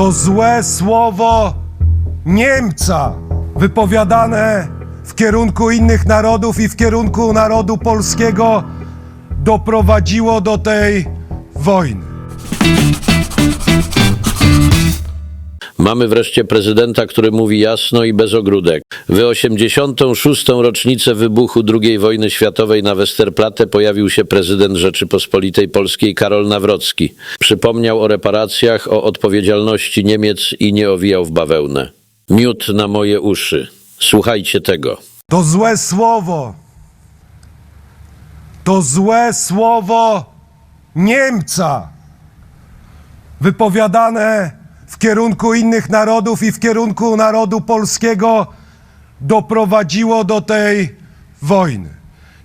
To złe słowo Niemca, wypowiadane w kierunku innych narodów i w kierunku narodu polskiego, doprowadziło do tej wojny. Mamy wreszcie prezydenta, który mówi jasno i bez ogródek. W 86. rocznicę wybuchu II wojny światowej na Westerplatte pojawił się prezydent Rzeczypospolitej Polskiej Karol Nawrocki. Przypomniał o reparacjach, o odpowiedzialności Niemiec i nie owijał w bawełnę. Miód na moje uszy. Słuchajcie tego. To złe słowo. To złe słowo Niemca, wypowiadane w kierunku innych narodów i w kierunku narodu polskiego, doprowadziło do tej wojny.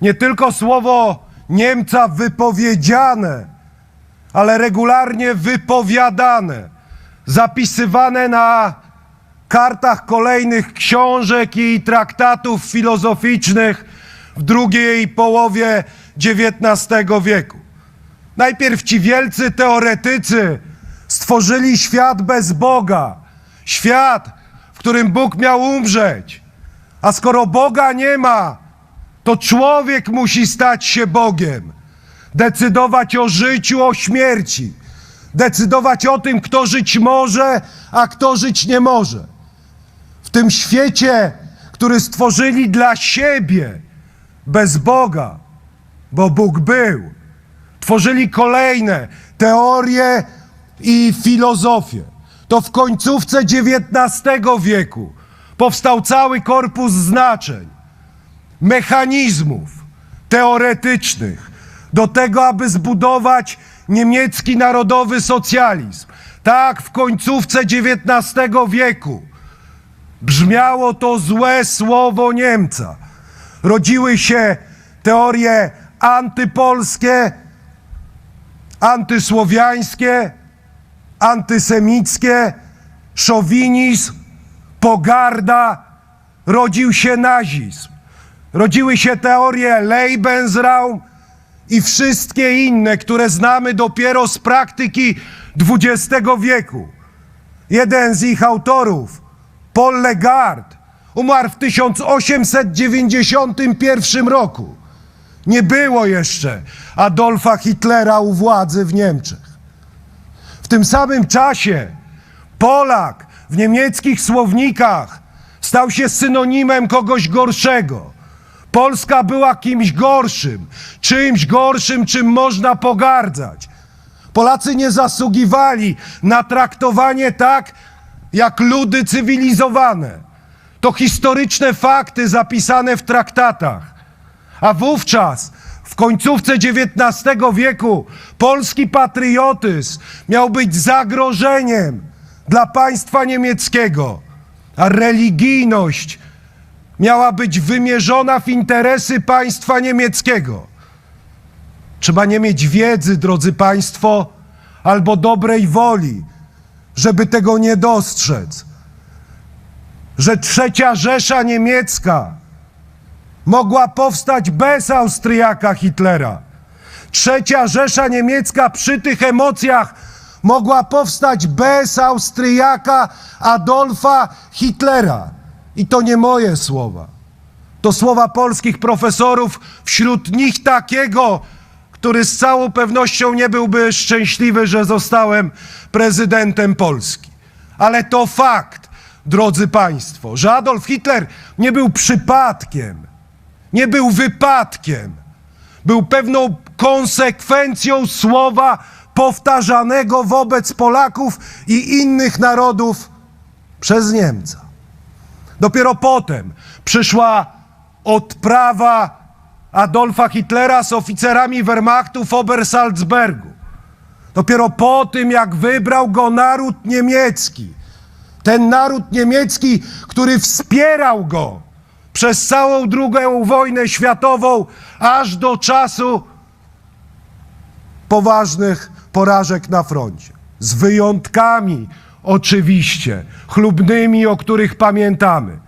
Nie tylko słowo Niemca wypowiedziane, ale regularnie wypowiadane, zapisywane na kartach kolejnych książek i traktatów filozoficznych w drugiej połowie XIX wieku. Najpierw ci wielcy teoretycy stworzyli świat bez Boga, świat, w którym Bóg miał umrzeć. A skoro Boga nie ma, to człowiek musi stać się Bogiem, decydować o życiu, o śmierci, decydować o tym, kto żyć może, a kto żyć nie może w tym świecie, który stworzyli dla siebie, bez Boga, bo Bóg był. Tworzyli kolejne teorie i filozofię. To w końcówce XIX wieku powstał cały korpus znaczeń, mechanizmów teoretycznych do tego, aby zbudować niemiecki narodowy socjalizm. Tak, w końcówce XIX wieku brzmiało to złe słowo Niemca. Rodziły się teorie antypolskie, antysłowiańskie, antysemickie, szowinizm, pogarda, rodził się nazizm. Rodziły się teorie Lebensraum i wszystkie inne, które znamy dopiero z praktyki XX wieku. Jeden z ich autorów, Paul Legard, umarł w 1891 roku. Nie było jeszcze Adolfa Hitlera u władzy w Niemczech. W tym samym czasie Polak w niemieckich słownikach stał się synonimem kogoś gorszego. Polska była kimś gorszym, czymś gorszym, czym można pogardzać. Polacy nie zasługiwali na traktowanie tak, jak ludy cywilizowane. To historyczne fakty zapisane w traktatach. A wówczas, w końcówce XIX wieku, polski patriotyzm miał być zagrożeniem dla państwa niemieckiego, a religijność miała być wymierzona w interesy państwa niemieckiego. Trzeba nie mieć wiedzy, drodzy Państwo, albo dobrej woli, żeby tego nie dostrzec. Że trzecia Rzesza Niemiecka mogła powstać bez Austriaka Hitlera. Trzecia Rzesza Niemiecka przy tych emocjach mogła powstać bez Austriaka Adolfa Hitlera. I to nie moje słowa. To słowa polskich profesorów, wśród nich takiego, który z całą pewnością nie byłby szczęśliwy, że zostałem prezydentem Polski. Ale to fakt, drodzy Państwo, że Adolf Hitler nie był przypadkiem, nie był wypadkiem, był pewną konsekwencją słowa powtarzanego wobec Polaków i innych narodów przez Niemca. Dopiero potem przyszła odprawa Adolfa Hitlera z oficerami Wehrmachtu w Obersalzbergu. Dopiero po tym, jak wybrał go naród niemiecki, ten naród niemiecki, który wspierał go przez całą II wojnę światową, aż do czasu poważnych porażek na froncie. Z wyjątkami, oczywiście, chlubnymi, o których pamiętamy.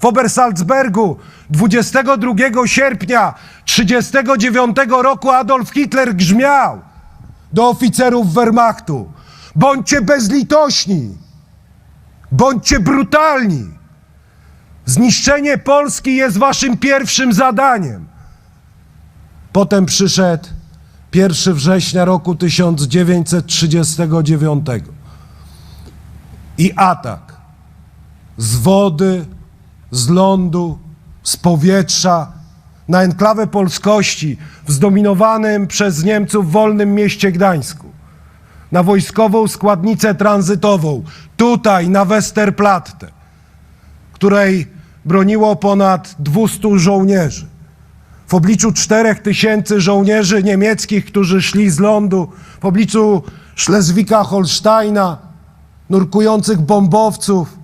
W Obersalzbergu 22 sierpnia 1939 roku Adolf Hitler grzmiał do oficerów Wehrmachtu. Bądźcie bezlitośni. Bądźcie brutalni. Zniszczenie Polski jest waszym pierwszym zadaniem. Potem przyszedł 1 września roku 1939 i atak z wody, z lądu, z powietrza na enklawę polskości w zdominowanym przez Niemców wolnym mieście Gdańsku, na wojskową składnicę tranzytową, tutaj na Westerplatte, której broniło ponad 200 żołnierzy. W obliczu 4000 żołnierzy niemieckich, którzy szli z lądu, w obliczu Szlezwika-Holsteina, nurkujących bombowców,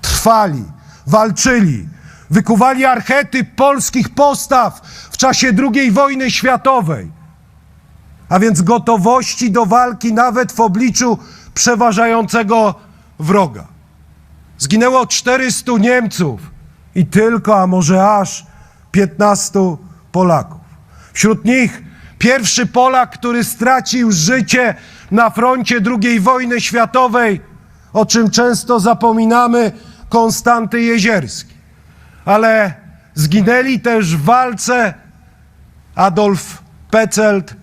trwali, walczyli, wykuwali archetyp polskich postaw w czasie II wojny światowej, a więc gotowości do walki nawet w obliczu przeważającego wroga. Zginęło 400 Niemców i tylko, a może aż 15 Polaków. Wśród nich pierwszy Polak, który stracił życie na froncie II wojny światowej, o czym często zapominamy, Konstanty Jezierski. Ale zginęli też w walce Adolf Petzelt,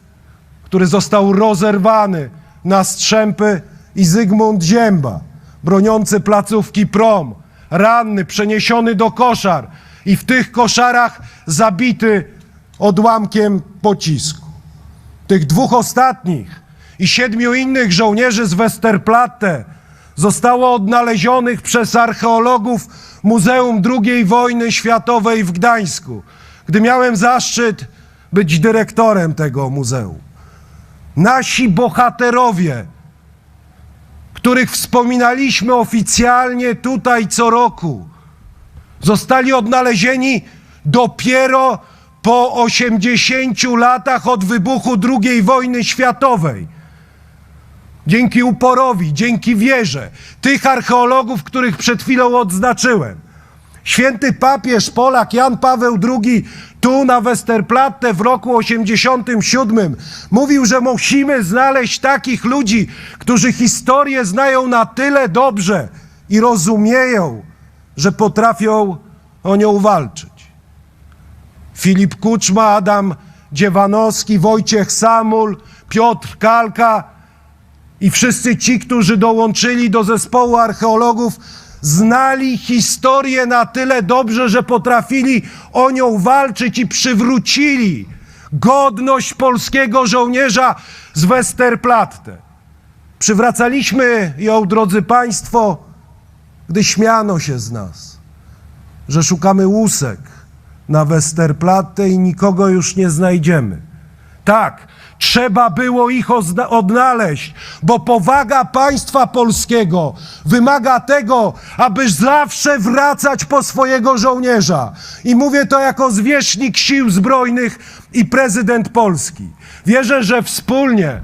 który został rozerwany na strzępy i Zygmunt Zięba, broniący placówki Prom, ranny, przeniesiony do koszar i w tych koszarach zabity odłamkiem pocisku. Tych dwóch ostatnich i siedmiu innych żołnierzy z Westerplatte zostało odnalezionych przez archeologów Muzeum II wojny światowej w Gdańsku, gdy miałem zaszczyt być dyrektorem tego muzeum. Nasi bohaterowie, których wspominaliśmy oficjalnie tutaj co roku, zostali odnalezieni dopiero po 80 latach od wybuchu II wojny światowej. Dzięki uporowi, dzięki wierze tych archeologów, których przed chwilą odznaczyłem. Święty papież Polak Jan Paweł II tu na Westerplatte w roku 87 mówił, że musimy znaleźć takich ludzi, którzy historię znają na tyle dobrze i rozumieją, że potrafią o nią walczyć. Filip Kuczma, Adam Dziewanowski, Wojciech Samul, Piotr Kalka i wszyscy ci, którzy dołączyli do zespołu archeologów, znali historię na tyle dobrze, że potrafili o nią walczyć i przywrócili godność polskiego żołnierza z Westerplatte. Przywracaliśmy ją, drodzy Państwo, gdy śmiano się z nas, że szukamy łusek na Westerplatte i nikogo już nie znajdziemy. Tak, trzeba było ich odnaleźć, bo powaga państwa polskiego wymaga tego, aby zawsze wracać po swojego żołnierza. I mówię to jako zwierzchnik sił zbrojnych i prezydent Polski. Wierzę, że wspólnie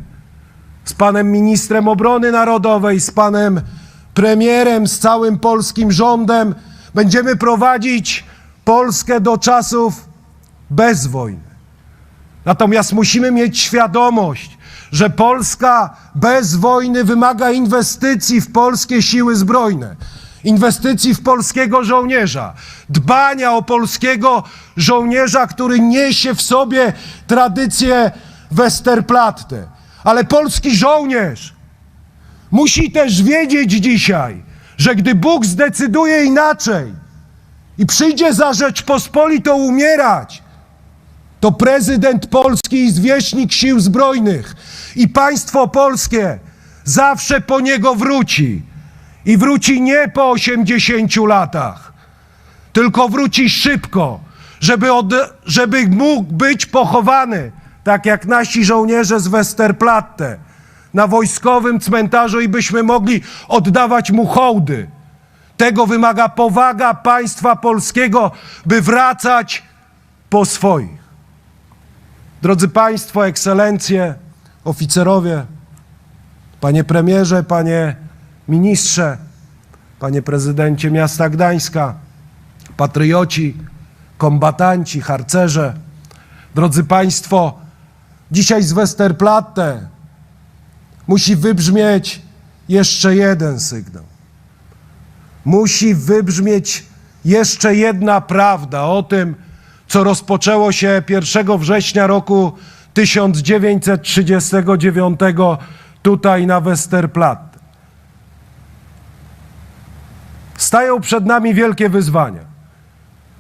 z panem ministrem obrony narodowej, z panem premierem, z całym polskim rządem będziemy prowadzić Polskę do czasów bez wojny. Natomiast musimy mieć świadomość, że Polska bez wojny wymaga inwestycji w polskie siły zbrojne, inwestycji w polskiego żołnierza, dbania o polskiego żołnierza, który niesie w sobie tradycję Westerplatte. Ale polski żołnierz musi też wiedzieć dzisiaj, że gdy Bóg zdecyduje inaczej i przyjdzie za Rzeczpospolitą umierać, to prezydent Polski i zwierzchnik sił zbrojnych i państwo polskie zawsze po niego wróci. I wróci nie po 80 latach, tylko wróci szybko, żeby, od, żeby mógł być pochowany, tak jak nasi żołnierze z Westerplatte, na wojskowym cmentarzu i byśmy mogli oddawać mu hołdy. Tego wymaga powaga państwa polskiego, by wracać po swoich. Drodzy Państwo, ekscelencje, oficerowie, panie premierze, panie ministrze, panie prezydencie miasta Gdańska, patrioci, kombatanci, harcerze, drodzy Państwo, dzisiaj z Westerplatte musi wybrzmieć jeszcze jeden sygnał. Musi wybrzmieć jeszcze jedna prawda o tym, co rozpoczęło się 1 września roku 1939 tutaj na Westerplatte. Stają przed nami wielkie wyzwania.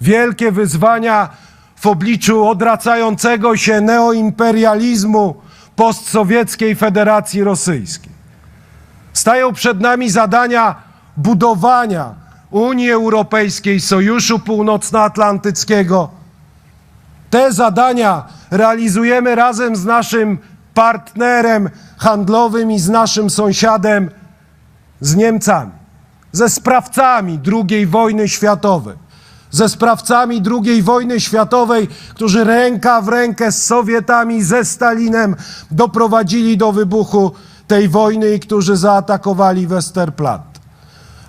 Wielkie wyzwania w obliczu odracającego się neoimperializmu postsowieckiej Federacji Rosyjskiej. Stają przed nami zadania budowania Unii Europejskiej, Sojuszu Północnoatlantyckiego. Te zadania realizujemy razem z naszym partnerem handlowym i z naszym sąsiadem, z Niemcami, ze sprawcami II wojny światowej, ze sprawcami II wojny światowej, którzy ręka w rękę z Sowietami, ze Stalinem doprowadzili do wybuchu tej wojny i którzy zaatakowali Westerplatte.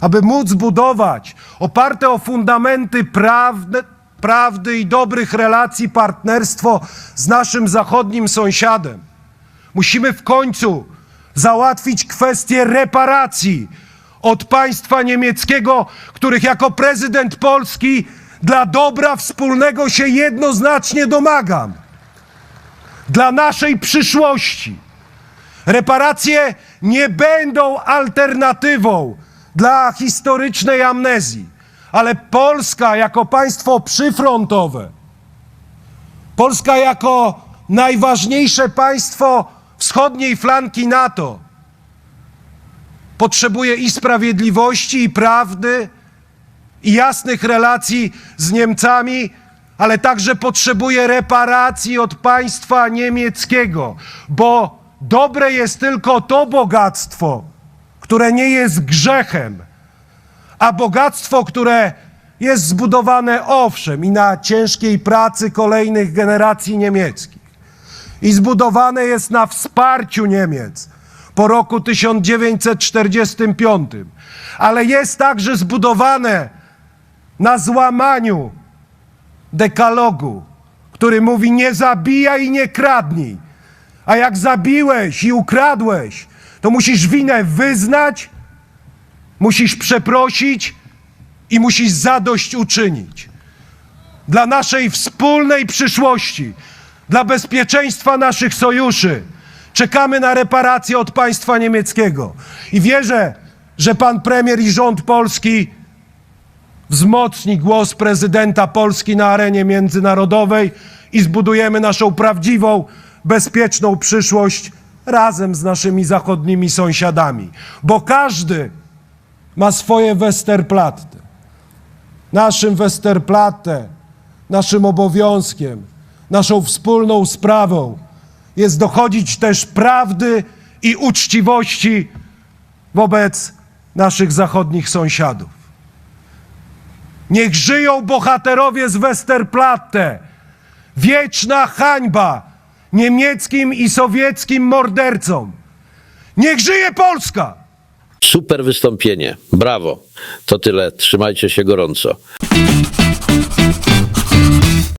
Aby móc budować oparte o fundamenty prawne, prawdy i dobrych relacji partnerstwo z naszym zachodnim sąsiadem, musimy w końcu załatwić kwestię reparacji od państwa niemieckiego, których jako prezydent Polski dla dobra wspólnego się jednoznacznie domagam. Dla naszej przyszłości. Reparacje nie będą alternatywą dla historycznej amnezji, ale Polska jako państwo przyfrontowe, Polska jako najważniejsze państwo wschodniej flanki NATO potrzebuje i sprawiedliwości, i prawdy, i jasnych relacji z Niemcami, ale także potrzebuje reparacji od państwa niemieckiego, bo dobre jest tylko to bogactwo, które nie jest grzechem, a bogactwo, które jest zbudowane owszem i na ciężkiej pracy kolejnych generacji niemieckich i zbudowane jest na wsparciu Niemiec po roku 1945, ale jest także zbudowane na złamaniu dekalogu, który mówi nie zabijaj i nie kradnij. A jak zabiłeś i ukradłeś, to musisz winę wyznać, musisz przeprosić i musisz zadość uczynić. Dla naszej wspólnej przyszłości, dla bezpieczeństwa naszych sojuszy, czekamy na reparacje od państwa niemieckiego. I wierzę, że pan premier i rząd polski wzmocni głos prezydenta Polski na arenie międzynarodowej i zbudujemy naszą prawdziwą, bezpieczną przyszłość razem z naszymi zachodnimi sąsiadami. Bo każdy ma swoje Westerplatte. Naszym Westerplatte, naszym obowiązkiem, naszą wspólną sprawą jest dochodzić też prawdy i uczciwości wobec naszych zachodnich sąsiadów. Niech żyją bohaterowie z Westerplatte. Wieczna hańba niemieckim i sowieckim mordercom. Niech żyje Polska! Super wystąpienie. Brawo. To tyle. Trzymajcie się gorąco.